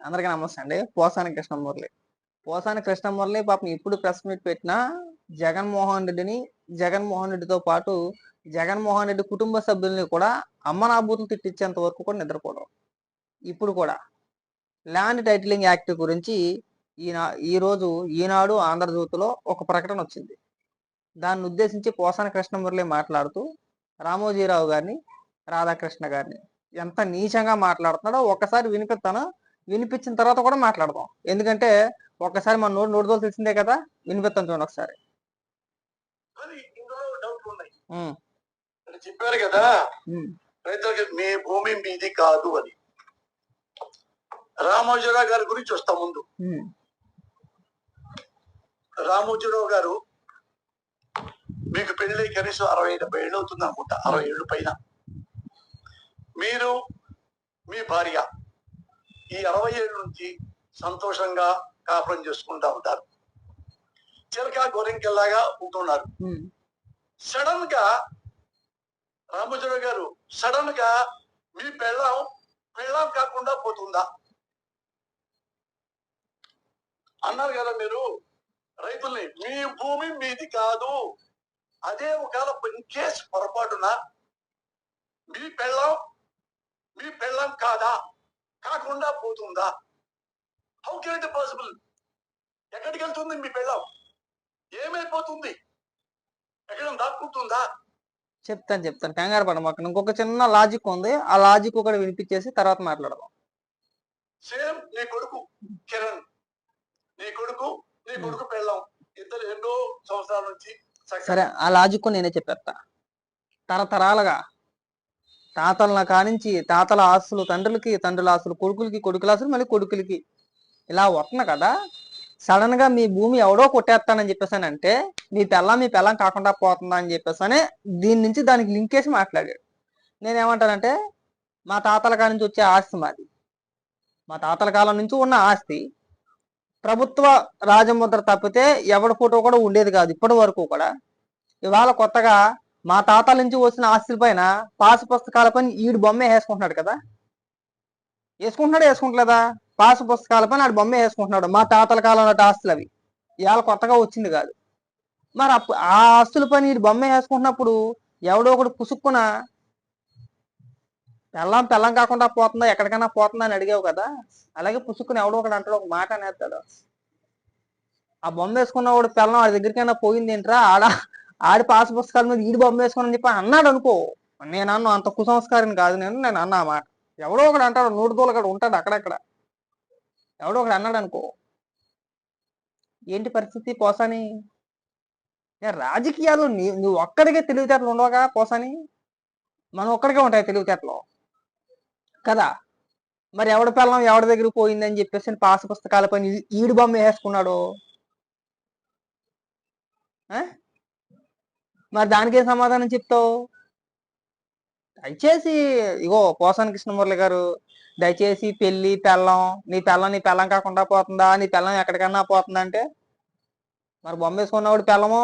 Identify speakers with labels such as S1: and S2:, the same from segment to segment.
S1: అందరికీ నమస్తే అండి. పోసాని కృష్ణమురళి పోసాని కృష్ణమురళి పాపం ఇప్పుడు ప్రెస్ మీట్ పెట్టినా జగన్మోహన్ రెడ్డిని జగన్మోహన్ రెడ్డితో పాటు జగన్మోహన్ రెడ్డి కుటుంబ సభ్యుల్ని కూడా అమ్మ నాబూతులు తిట్టించేంత వరకు కూడా నిద్రపోవడం. ఇప్పుడు కూడా. ల్యాండ్ టైటిలింగ్ యాక్ట్ గురించి ఈనా ఈ రోజు ఈనాడు ఆంధ్రజ్యోతిలో ఒక ప్రకటన వచ్చింది. దాన్ని ఉద్దేశించి పోసాని కృష్ణమురళి మాట్లాడుతూ రామోజీరావు గారిని రాధాకృష్ణ గారిని ఎంత నీచంగా మాట్లాడుతున్నాడో ఒకసారి వినిపిస్తాను వినిపించిన తర్వాత కూడా మాట్లాడదాం. ఎందుకంటే ఒక్కసారి మన నోటి నోటితో తెలిసిందే కదా వినిపిస్తాను చూడండి ఒకసారి.
S2: చెప్పారు కదా రైతులకి మీ భూమి మీది కాదు అని. రామోజీరావు గారి గురించి వస్తా ముందు. రామోజీరావు గారు మీకు పెళ్ళి కనీసం అరవై డెబ్బై ఏళ్ళు అవుతుంది అనుకుంటా అరవై ఏళ్ళు పైన. మీరు మీ భార్య ఈ అరవై ఏళ్ళ నుంచి సంతోషంగా కాపురం చేసుకుంటా ఉంటారు. చిలక గోరింకెల్లాగా ఉంటున్నారు. సడన్గా రామోజీరావు గారు సడన్గా మీ పెళ్ళాం పెళ్ళాం కాకుండా పోతుందా? అన్నారు కదా మీరు రైతుల్ని మీ భూమి మీది కాదు. అదే ఒకవేళ ఇన్ కేసు పొరపాటున మీ పెళ్ళాం మీ పెళ్ళాం కాదా? కాకుండా పోతుందా? హౌ కెన్ ఇట్ పాసిబుల్ ఎక్కడికి వెళ్తుంది మీ పెళ్ళాం? ఏమైపోతుంది? ఎక్కడ దాక్కుంటుందా?
S1: చెప్తాను చెప్తాను. కంగారు పడమాక. ఇంకొక చిన్న లాజిక్ ఉంది. ఆ లాజిక్ ఒకటి వినిపించేసి తర్వాత మాట్లాడదాం.
S2: సేమ్ నీ కొడుకు కిరణ్. నీ కొడుకు నీ కొడుకు పెళ్ళాం. ఇద్దరు ఎన్నో సంవత్సరాల నుంచి
S1: సరే ఆ లాజిక్ నేనే చెప్పేస్తా. తరతరాలుగా తాతల కానించి తాతల ఆస్తులు తండ్రులకి తండ్రుల ఆస్తులు కొడుకులకి కొడుకుల ఆస్తులు మళ్ళీ కొడుకులకి. ఇలా వస్తున్నా కదా సడన్గా మీ భూమి ఎవడో కొట్టేస్తానని చెప్పేసానంటే మీ పెళ్ళం మీ పెళ్ళం కాకుండా పోతుందా అని చెప్పేసానే దీని నుంచి దానికి లింక్ చేసి మాట్లాడాడు. నేనేమంటానంటే మా తాతల కాల నుంచి వచ్చే ఆస్తి మాది. మా తాతల కాలం నుంచి ఉన్న ఆస్తి. ప్రభుత్వ రాజముద్ర తప్పితే ఎవడి ఫోటో కూడా ఉండేది కాదు ఇప్పటి వరకు కూడా. ఇవాళ కొత్తగా మా తాతల నుంచి వచ్చిన ఆస్తుల పైన పాసు పుస్తకాల పైన ఈడు బొమ్మే వేసుకుంటున్నాడు కదా? వేసుకుంటున్నాడు వేసుకుంటలేదా? పాసు పుస్తకాల పైన ఆడు బొమ్మే వేసుకుంటున్నాడు. మా తాతల కాలం ఆస్తులు అవి. ఇవాళ కొత్తగా వచ్చింది కాదు. మరి అప్పు ఆ ఆస్తుల పైన ఈడు బొమ్మే వేసుకుంటున్నప్పుడు ఎవడో ఒకడు పుసుక్కున పెళ్ళం పెళ్ళం కాకుండా పోతుందా ఎక్కడికైనా పోతుందా అని అడిగావు కదా? అలాగే పుసుక్కుని ఎవడో ఒకడు అంటాడు ఒక మాట అనేస్తాడు. ఆ బొమ్మ వేసుకున్నవాడు పెళ్ళం వాడి దగ్గరికైనా పోయింది ఏంట్రా ఆడ ఆడి పాస్ పుస్తకాల మీద ఈడి బొమ్మ వేసుకుని చెప్పి అన్నాడు అనుకో. నేను అన్న అంత కుసంస్కారం కాదు నేను నేను అన్న మాట. ఎవడో ఒకడు అంటాడు నూరు దూలు ఉంటాడు అక్కడక్కడ. ఎవడో ఒకడు అన్నాడు అనుకో. ఏంటి పరిస్థితి పోసాని? ఏ రాజకీయాలు నీ నువ్వు ఒక్కడికే తెలివితేటలు ఉండవుగా పోసాని? మనం ఒక్కడికే ఉంటాయి తెలివితేటలు. కదా? మరి ఎవడి పిల్లం ఎవడి దగ్గరికి పోయిందని చెప్పేసి పాస్ పుస్తకాల పైన ఈడు బొమ్మ వేసుకున్నాడు? మరి దానికేం సమాధానం చెప్తావు? దయచేసి ఇగో పోసాని కృష్ణమురళి గారు దయచేసి పెళ్ళి పెళ్ళం నీ పెళ్ళం నీ పెళ్ళం కాకుండా పోతుందా? నీ పెళ్ళం ఎక్కడికన్నా పోతుందా అంటే మరి బొమ్మ వేసుకున్నవాడు పెళ్ళము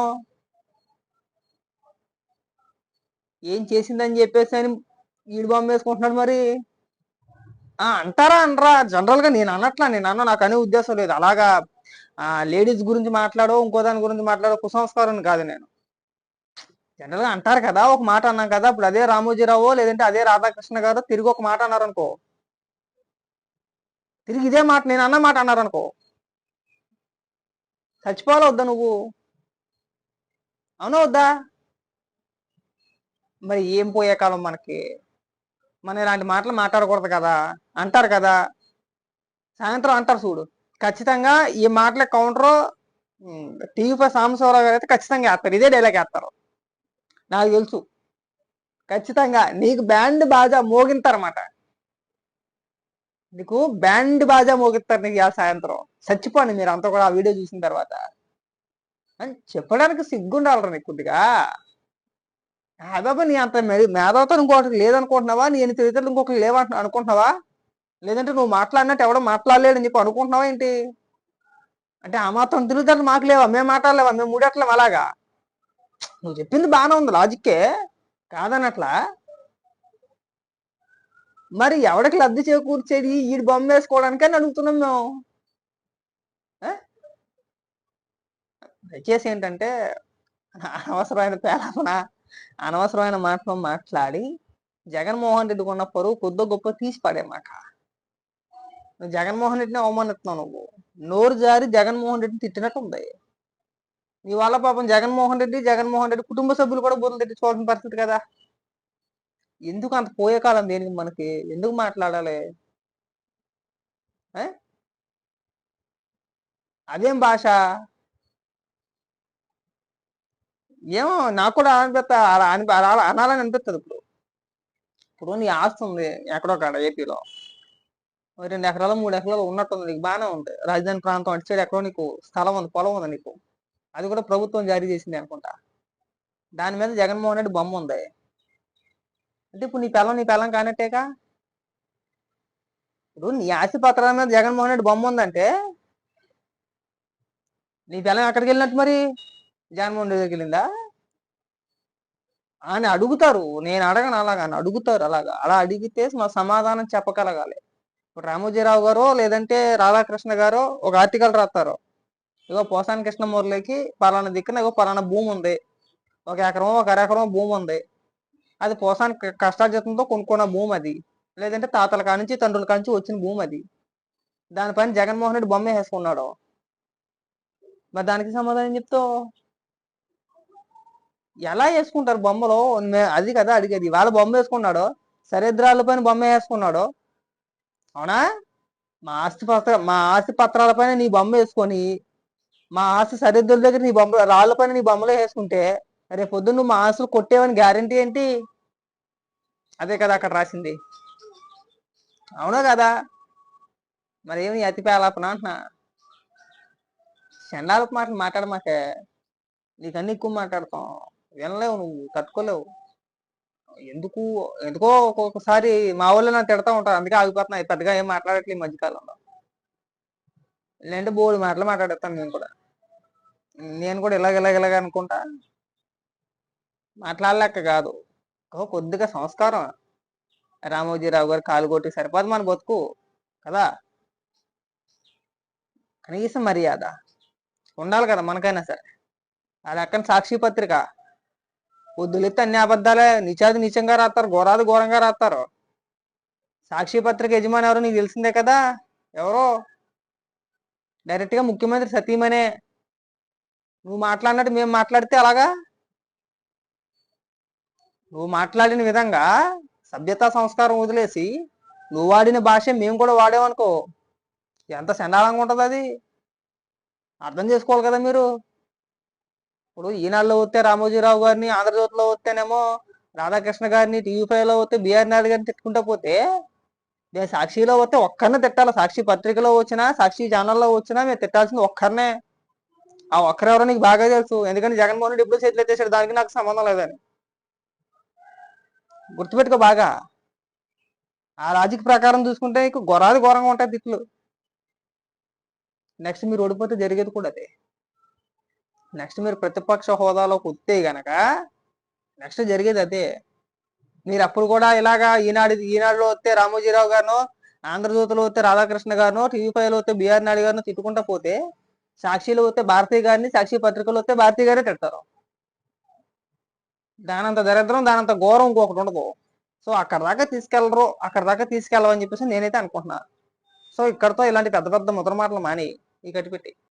S1: ఏం చేసిందని చెప్పేసి అని ఈడు బొమ్మ వేసుకుంటున్నాడు మరి? ఆ అంటారా అనరా? జనరల్గా నేను అన్నట్లా నేను అన్న నాకు అనే ఉద్దేశం లేదు. అలాగా లేడీస్ గురించి మాట్లాడో ఇంకో దాని గురించి మాట్లాడో కుసంస్కారం కాదు నేను. జనరల్గా అంటారు కదా ఒక మాట అన్నాం కదా ఇప్పుడు అదే రామోజీరావు లేదంటే అదే రాధాకృష్ణ గారు తిరిగి ఒక మాట అన్నారు అనుకో తిరిగి ఇదే మాట నేను అన్న మాట అన్నారు అనుకో చచ్చిపోవాలా వద్దా నువ్వు? అవునా వద్దా? మరి ఏం పోయే కాలం మనకి? మన ఇలాంటి మాటలు మాట్లాడకూడదు కదా అంటారు కదా. సాయంత్రం అంటారు చూడు. ఖచ్చితంగా ఈ మాటల కౌంటర్ టీవీ పై సాంబశివరావు గారు అయితే ఖచ్చితంగా వేస్తారు. ఇదే డైలాగ్ వేస్తారు. నాకు తెలుసు. ఖచ్చితంగా నీకు బ్యాండ్ బాజా మోగింతారన్నమాట. నీకు బ్యాండ్ బాజా మోగిస్తారు నీకు ఆ సాయంత్రం. చచ్చిపోండి మీరు అంతా కూడా ఆ వీడియో చూసిన తర్వాత. అని చెప్పడానికి సిగ్గుండాలరా నీకు కొద్దిగా. బాబా నీ అంత మె- మేధావుతో ఇంకోటి లేదనుకుంటున్నావా? నేను ఎన్ని తెలివితేటలు ఇంకొకటి లేవంటు అనుకుంటున్నావా? లేదంటే నువ్వు మాట్లాడినట్టు ఎవడో మాట్లాడలేడు నీకు అనుకుంటున్నావా ఏంటి? అంటే ఆ మాత్రం తిరుగుతారు మాకు లేవా? మేము మాట్లాడలేవా? మేము మూడట్లేం అలాగా? నువ్వు చెప్పింది బాగానే ఉంది లాజిక్కే కాదనట్లా? మరి ఎవడికి లబ్ధి చేకూర్చేది? ఈ బొమ్మ వేసుకోవడానికని అడుగుతున్నాం మేము. ఆ? దయచేసి ఏంటంటే అనవసరమైన పేలాపన అనవసరమైన మాటలు మాట్లాడి జగన్మోహన్ రెడ్డికి ఉన్న పరువు కొద్ది గొప్ప తీసి పడేమాక నువ్వు జగన్మోహన్ రెడ్డిని అవమానిస్తున్నావు నువ్వు. నోరు జారి జగన్మోహన్ రెడ్డిని తిట్టినట్టు ఉంది. నీ పాపం జగన్మోహన్ రెడ్డి జగన్మోహన్ రెడ్డి కుటుంబ సభ్యులు కూడా బుర్రలు తెచ్చుకోవాల్సిన పరిస్థితి కదా. ఎందుకు అంత పోయే కాలం దేనికి మనకి? ఎందుకు మాట్లాడాలి? అదేం భాష? ఏమో నాకు కూడా అనిపిస్తా అని అనాలని అనిపిస్తుంది ఇప్పుడు. ఇప్పుడు నీ ఆస్తి ఉంది ఎక్కడో కాడ ఏపీలో రెండు ఎకరాలు మూడు ఎకరాలు ఉన్నట్టుంది నీకు బాగానే ఉంది. రాజధాని ప్రాంతం అటు సైడ్ ఎక్కడో నీకు స్థలం ఉంది పొలం ఉంది నీకు. అది కూడా ప్రభుత్వం జారీ చేసింది అనుకుంటా. దాని మీద జగన్మోహన్ రెడ్డి బొమ్మ ఉంది. అంటే ఇప్పుడు నీ పిల్లం నీ పిల్లం కానట్టేగా? ఇప్పుడు నీ ఆస్తి పత్రాల మీద జగన్మోహన్ రెడ్డి బొమ్మ ఉందంటే నీ పిల్లం ఎక్కడికి వెళ్ళినట్టు మరి? జగన్మోహన్ రెడ్డి దగ్గరికి వెళ్ళిందా? అని అడుగుతారు. నేను అడగను అలాగా అని అడుగుతారు అలాగా. అలా అడిగితే మా సమాధానం చెప్పగలగాలి. ఇప్పుడు రామోజీరావు గారో లేదంటే రాధాకృష్ణ గారో ఒక ఆర్టికల్ రాస్తారు. ఇగో పోసాని కృష్ణమూర్తికి పలానా దిక్కున ఇగో పలానా భూమి ఉంది. ఒక ఎకరం ఒక అరెకరం భూమి ఉంది. అది పోసాని కష్టార్జితంతో కొనుక్కున్న భూమి అది. లేదంటే తాతల కానించి తండ్రుల కానించి వచ్చిన భూమి అది. దానిపైన జగన్మోహన్ రెడ్డి బొమ్మ వేసుకున్నాడు మరి దానికి సమాధానం చెప్తావు ఎలా వేసుకుంటారు బొమ్మలో? అది కదా అడిగేది. వాళ్ళ బొమ్మ వేసుకున్నాడు. సరిద్రాల పైన బొమ్మ వేసుకున్నాడు. అవునా? మా ఆస్తి పత్ర మా ఆస్తి పత్రాలపైన నీ బొమ్మ వేసుకొని మా ఆశ సరిహద్దుల దగ్గర నీ బొమ్మ రాళ్ళ పైన నీ బొమ్మలో వేసుకుంటే రేపు పొద్దున్న నువ్వు మా ఆస్తులు కొట్టేవని గ్యారంటీ ఏంటి? అదే కదా అక్కడ రాసింది. అవునా కదా? మరి ఏమి అతి పేలాపన అంటున్నా. చండాలపు మాటలు మాట్లాడమాకే. నీకన్నీ ఎక్కువ మాట్లాడతాం. వినలేవు నువ్వు తట్టుకోలేవు. ఎందుకు ఎందుకో ఒక్కొక్కసారి మా వాళ్ళు నన్ను తిడతా ఉంటారు. అందుకే ఆగిపోతున్నా. పెద్దగా ఏం మాట్లాడట్లేదు ఈ మధ్యకాలంలో. లేదంటే బోడు మాటలు మాట్లాడేస్తాను నేను కూడా. నేను కూడా ఇలాగ ఇలాగ ఇలాగ అనుకుంటా. మాట్లాడలేక కాదు. ఓ కొద్దిగా సంస్కారం. రామోజీరావు గారు కాలు కొట్టి సరిపోదు మన బతుకు కదా? కనీసం మర్యాద. ఉండాలి కదా మనకైనా సరే. అది అక్కడ సాక్షి పత్రిక. పొద్దులెత్తి అన్ని అబద్ధాలే నిచాది నిచంగా రాస్తారు ఘోరాది ఘోరంగా రాస్తారు సాక్షి పత్రిక యజమాని ఎవరో నీకు తెలిసిందే కదా? ఎవరో? డైరెక్ట్గా ముఖ్యమంత్రి సతీమనే నువ్వు మాట్లాడినట్టు మేము మాట్లాడితే అలాగా? నువ్వు మాట్లాడిన విధంగా సభ్యతా సంస్కారం వదిలేసి నువ్వు వాడిన భాష మేము కూడా వాడేమనుకో ఎంత చండాలంగా ఉంటుంది అది? అర్థం చేసుకోవాలి కదా మీరు. ఇప్పుడు ఈనాడులో వస్తే రామోజీరావు గారిని ఆంధ్రజ్యోతిలో వస్తేనేమో రాధాకృష్ణ గారిని టీవీ ఫైవ్లో వస్తే బీఆర్ నాయుడు గారిని తిట్టుకుంటా పోతే నేను సాక్షిలో వస్తే ఒక్కరినే తిట్టాలి? సాక్షి పత్రికలో వచ్చినా సాక్షి ఛానల్లో వచ్చినా మేము తిట్టాల్సింది ఒక్కరినే. ఆ ఒక్కరెవరో నీకు బాగా తెలుసు. ఎందుకంటే జగన్మోహన్ రెడ్డి ఇప్పుడు చేతులు ఎత్తేసాడు. దానికి నాకు సంబంధం లేదని. గుర్తుపెట్టుకో బాగా. ఆ లాజిక్ ప్రకారం చూసుకుంటే నీకు గొరాది ఘోరంగా ఉంటాయి తిట్లు నెక్స్ట్ మీరు ఓడిపోతే జరిగేది కూడా అదే. నెక్స్ట్ మీరు ప్రతిపక్ష హోదాలోకి వస్తే గనక నెక్స్ట్ జరిగేది అదే. మీరు అప్పుడు కూడా ఇలాగా ఈనాడు ఈనాడులో వస్తే రామోజీరావు గారినో ఆంధ్రజ్యోతిలో వస్తే రాధాకృష్ణ గారినో టీవీ ఫైవ్లో వస్తే బీఆర్ నాయుడు గారినో తిట్టుకుంటా పోతే సాక్షిలో వస్తే భారతీయ గారిని సాక్షి పత్రికలు వస్తే భారతీయ గారే తిడతారు. దానంత దరిద్రం దానంత ఘోరం ఇంకొకటి ఉండదు. సో అక్కడ దాకా తీసుకెళ్ళరు అక్కడ దాకా తీసుకెళ్ళవని చెప్పేసి నేనైతే అనుకుంటున్నాను సో ఇక్కడతో ఇలాంటి పెద్ద పెద్ద ముద్ర మాటలు మాని ఈ కట్టిపెట్టి.